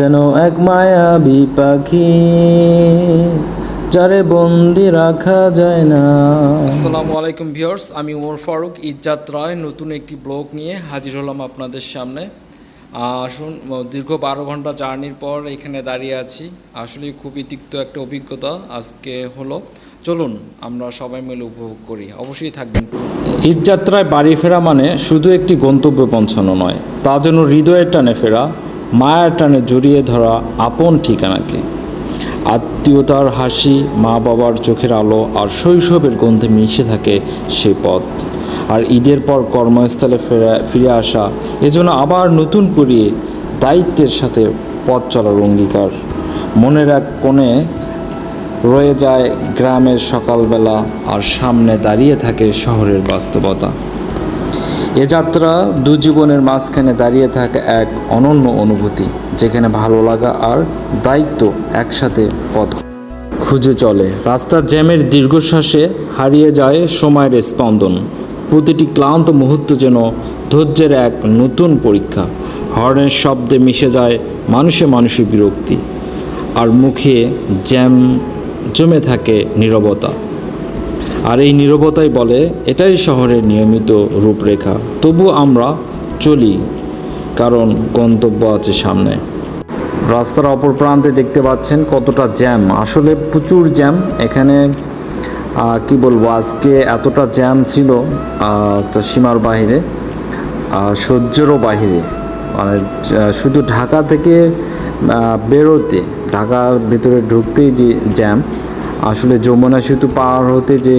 যেন এক মায়াবী পাখি, যারে বন্দি রাখা যায় না। আসসালামু আলাইকুম ভিউয়ার্স, আমি ওমর ফারুক ইজ্জাত রায় নতুন একটি ব্লগ নিয়ে হাজির হলাম আপনাদের সামনে। আসুন দীর্ঘ বারো ঘণ্টা জার্নির পর এখানে দাঁড়িয়ে আছি। আসলে খুবই তিক্ত একটা অভিজ্ঞতা আজকে হলো। চলুন, আমরা সবাই মিলে উপভোগ করি। অবশ্যই থাকবেন। ঈদযাত্রায় বাড়ি ফেরা মানে শুধু একটি গন্তব্যে পৌঁছানো নয়, তা যেন হৃদয়ের টানে ফেরা। মায়ার টানে জড়িয়ে ধরা আপন ঠিকানাকে। আত্মীয়তার হাসি মা বাবার চোখের আলো আর শৈশবের গন্ধে মিশে থাকে সেই পথ। আর ঈদের পর কর্মস্থলে ফেরা, ফিরে আসা, এজন্য আবার নতুন করিয়ে দায়িত্বের সাথে পথ চলার অঙ্গীকার। মনের এক কোণে রয়ে যায় গ্রামের সকালবেলা আর সামনে দাঁড়িয়ে থাকে শহরের বাস্তবতা। এ যাত্রা দু জীবনের মাঝখানে দাঁড়িয়ে থাকে এক অনন্য অনুভূতি, যেখানে ভালো লাগা আর দায়িত্ব একসাথে পথ খুঁজে চলে। রাস্তার জ্যামের দীর্ঘশ্বাসে হারিয়ে যায় সময়ের স্পন্দন। প্রতিটি ক্লান্ত মুহূর্ত যেন ধৈর্যের এক নতুন পরীক্ষা। হর্নের শব্দে মিশে যায় মানুষে মানুষে বিরক্তি। আর মুখে জ্যাম জমে থাকে নীরবতা। আর এই নীরবতাই বলে, এটাই শহরের নিয়মিত রূপরেখা। তবু আমরা চলি, কারণ গন্তব্য আছে সামনে। রাস্তার অপর প্রান্তে দেখতে পাচ্ছেন কতটা জ্যাম। আসলে প্রচুর জ্যাম। এখানে কি বলব, আজকে এতটা জ্যাম ছিল সীমার বাহিরে সহ্যেরও বাহিরে। মানে শুধু ঢাকা থেকে বেরোতে, ঢাকার ভিতরে ঢুকতেই যে জ্যাম আসলে যমুনা সেতু পার হতে যে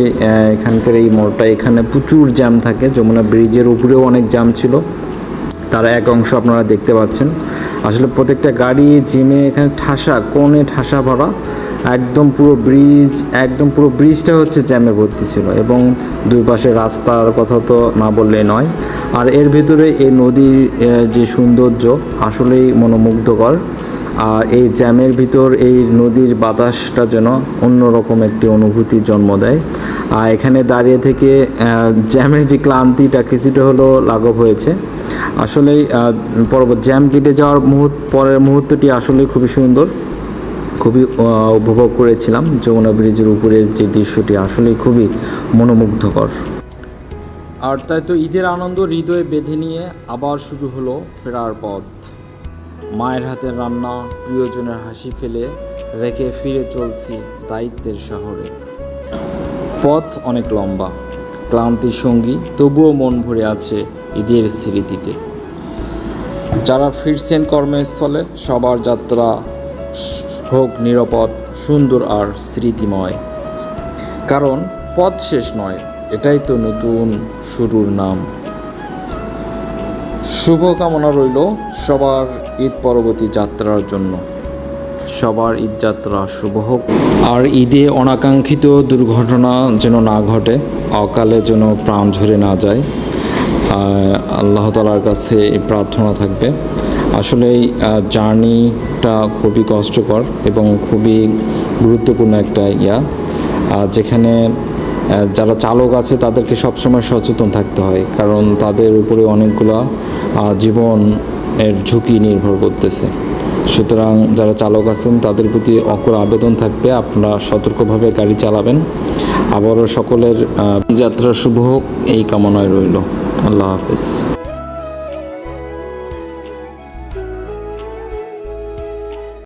এখানকার এই মোড়টা, এখানে প্রচুর জ্যাম থাকে। যমুনা ব্রিজের উপরেও অনেক জ্যাম ছিল। তার এক অংশ আপনারা দেখতে পাচ্ছেন। আসলে প্রত্যেকটা গাড়ি, জিমে এখানে ঠাসা, কোণে ঠাসা ভরা। একদম পুরো ব্রিজ, একদম পুরো ব্রিজটা হচ্ছে জ্যামে ভর্তি ছিল এবং দুই পাশে রাস্তার কথা তো না বললে নয়। আর এর ভিতরে এই নদীর যে সৌন্দর্য আসলেই মনোমুগ্ধকর। আর এই জ্যামের ভিতর এই নদীর বাতাসটা যেন অন্যরকম একটি অনুভূতি জন্ম দেয়। আর এখানে দাঁড়িয়ে থেকে জ্যামের যে ক্লান্তিটা কিছুটা হলো লাঘব হয়েছে। আসলেই আহ, পরবর্তী জ্যাম কেটে যাওয়ার মুহূর্ত পরের মুহূর্তটি আসলে খুবই সুন্দর। খুবই উপভোগ করেছিলাম। যমুনা ব্রিজের উপরের যে দৃশ্যটি আসলেই খুবই মনোমুগ্ধকর। আর তাই তো ঈদের আনন্দ হৃদয়ে বেঁধে নিয়ে আবার শুরু হলো ফেরার পথ। মায়ের হাতের রান্না, প্রিয়জনের হাসি ফেলে রেখে ফিরে চলছি দায়িত্বের শহরে। পথ অনেক লম্বা, ক্লান্তির সঙ্গী, তবুও মন ভরে আছে ঈদের স্মৃতিতে। যারা ফিরছেন কর্মস্থলে, সবার যাত্রা হোক নিরাপদ, সুন্দর আর স্মৃতিময়। কারণ পথ শেষ নয়, এটাই তো নতুন শুরুর নাম। শুভকামনা রইল সবার ঈদ পরবর্তী যাত্রার জন্য। সবার ঈদ যাত্রা শুভ হোক। আর ঈদে অনাকাঙ্ক্ষিত দুর্ঘটনা যেন না ঘটে, অকালে যেন প্রাণ ঝরে না যায় আল্লাহ তালার কাছে প্রার্থনা থাকবে। আসলে জার্নিটা খুবই কষ্টকর এবং খুবই গুরুত্বপূর্ণ একটা ইয়া। যেখানে যারা চালক আছে তাদেরকে সবসময় সচেতন থাকতে হয়, কারণ তাদের উপরে অনেকগুলো জীবনের ঝুঁকি নির্ভর করতেছে। সুতরাং যারা চালক আছেন, তাদের প্রতি অকুল আবেদন থাকবে, আপনারা সতর্কভাবে গাড়ি চালাবেন। আবারও সকলের যাত্রা শুভ হোক, এই কামনায় রইল। আল্লাহ হাফেজ।